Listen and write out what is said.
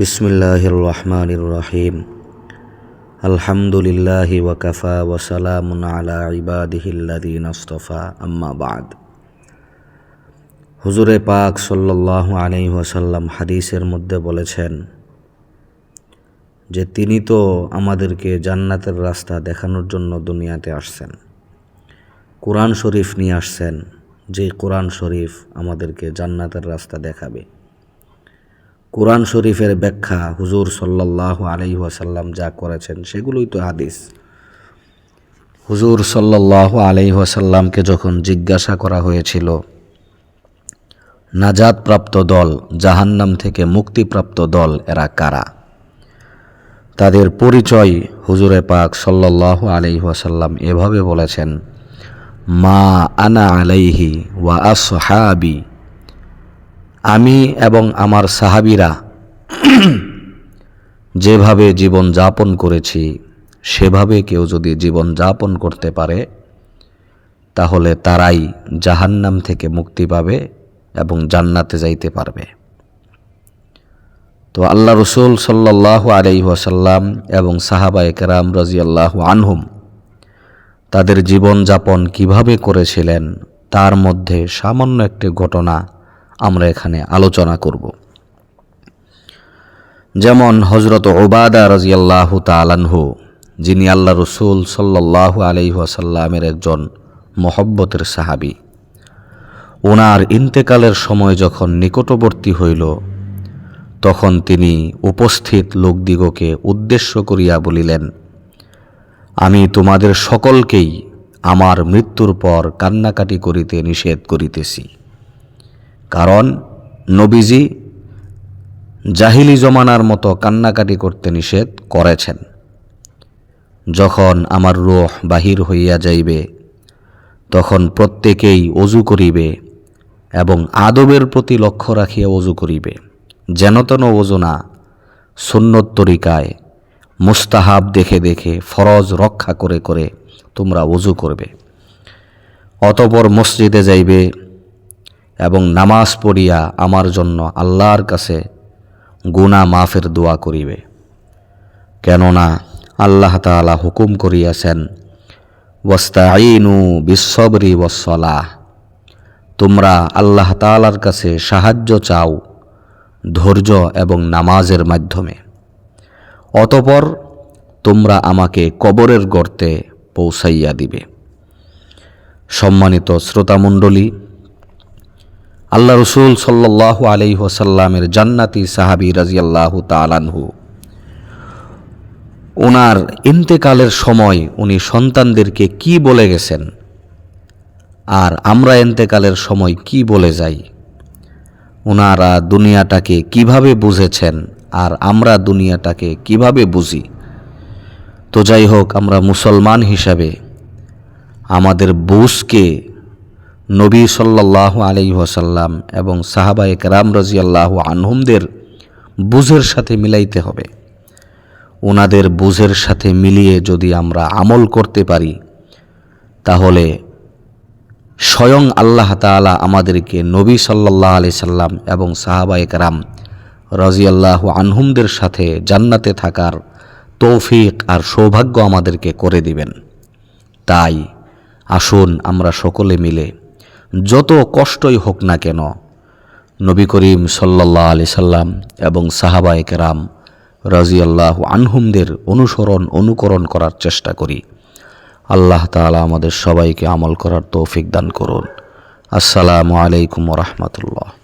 বিসমিল্লাহির রহমানির রহিম আলহামদুলিল্লাহি ওয়াকাফা ওয়াসালামুন আলা ইবাদিহিল্লাদিন আস্তফা, আম্মা বাদ। হুজুরে পাক সাল্লাল্লাহু আলাইহি ওয়াসাল্লাম হাদিসের মধ্যে বলেছেন, যে তিনি তো আমাদেরকে জান্নাতের রাস্তা দেখানোর জন্য দুনিয়াতে আসছেন। কোরআন শরীফ নিয়ে আসছেন যে কোরআন শরীফ আমাদেরকে জান্নাতের রাস্তা দেখাবে। কোরআন শরীফের ব্যাখ্যা হুজুর সাল্লাহ আলাইহি ওয়াসাল্লাম যা করেছেন, সেগুলোই তো হাদিস। হুজুর সাল্লাহ আলাইহি ওয়াসাল্লামকে যখন জিজ্ঞাসা করা হয়েছিল নাজাদপ্রাপ্ত দল, জাহান্নাম থেকে মুক্তিপ্রাপ্ত দল, এরা কারা? তাদের পরিচয় হুজুরে পাক সাল্লাহ আলাইহি ওয়াসাল্লাম এভাবে বলেছেন, মা আনা আলাইহি ওয়া আসহাবি আমি এবং আমার সাহাবিরা যেভাবে জীবন যাপন করেছি, সেভাবে কেউ যদি জীবন যাপন করতে পারে, তাহলে তারাই জাহান্নাম থেকে মুক্তি পাবে এবং জান্নাতে যাইতে পারবে। তো আল্লাহ রসুল সাল্লাহ ওয়াসাল্লাম এবং সাহাবা একরাম রাজিয়াল্লাহ আনহুম তাদের জীবনযাপন কীভাবে করেছিলেন, তার মধ্যে সামান্য একটি ঘটনা আমরা এখানে আলোচনা করব। যেমন হজরত ওবাদা রাজিয়াল্লাহ তালানহু যিনি আল্লাহ রসুল সাল্লাহ আলহিহাসাল্লামের একজন মহব্বতের সাহাবি। ওনার ইন্তেকালের সময় যখন নিকটবর্তী হইল, তখন তিনি উপস্থিত লোকদিগকে উদ্দেশ্য করিয়া বলিলেন, আমি তোমাদের সকলকেই আমার মৃত্যুর পর কান্নাকাটি করিতে নিষেধ করিতেছি। কারণ নবীজি জাহিলি জমানার মতো কান্নাকাটি করতে নিষেধ করেছেন। যখন আমার রোহ বাহির হইয়া যাইবে, তখন প্রত্যেকেই অজু করিবে এবং আদবের প্রতি লক্ষ্য রাখিয়া অজু করিবে। যেন তেন অজু না, সুন্নত মুস্তাহাব দেখে দেখে ফরজ রক্ষা করে করে তোমরা অজু করবে। অতপর মসজিদে যাইবে এবং নামাজ পড়িয়া আমার জন্য আল্লাহর কাছে গুণা মাফের দোয়া করিবে। কেননা আল্লাহ তালা হুকুম করিয়াছেন ওয়াস্তাইনু বিশ্ববরি ওয়াসলাহ তোমরা আল্লাহ তালার কাছে সাহায্য চাও ধৈর্য এবং নামাজের মাধ্যমে। অতপর তোমরা আমাকে কবরের গর্তে পৌঁছাইয়া দিবে। সম্মানিত শ্রোতামণ্ডলী আল্লাহ রসুল সাল্লাহ আলি ওসাল্লামের জান্নাতি সাহাবি রাজিয়াল্লাহ তালানহু ওনার ইন্তেকালের সময় উনি সন্তানদেরকে কি বলে গেছেন? আর আমরা ইন্তেকালের সময় কি বলে যাই? ওনারা দুনিয়াটাকে কীভাবে বুঝেছেন আর আমরা দুনিয়াটাকে কীভাবে বুঝি? তো যাই হোক, আমরা মুসলমান হিসাবে আমাদের বুঝকে নবী সাল্লাহ আলি ওয়াসাল্লাম এবং সাহাবা একরাম রাজিয়াল্লাহ আনহুমদের বুঝের সাথে মিলাইতে হবে। ওনাদের বুঝের সাথে মিলিয়ে যদি আমরা আমল করতে পারি, তাহলে স্বয়ং আল্লাহ তালা আমাদেরকে নবী সাল্লাহ আলি সাল্লাম এবং সাহাবা একরাম রাজিয়াল্লাহ আনহুমদের সাথে জান্নাতে থাকার তৌফিক আর সৌভাগ্য আমাদেরকে করে দিবেন। তাই আসুন আমরা সকলে মিলে যত কষ্টই হোক না কেন, নবী করিম সাল্লাহ আলি সাল্লাম এবং সাহাবা একরাম রাজিয়াল্লাহ আনহুমদের অনুসরণ, অনুকরণ করার চেষ্টা করি। আল্লাহ তালা আমাদের সবাইকে আমল করার তৌফিক দান করুন। আসসালামু আলাইকুম রহমতুল্লাহ।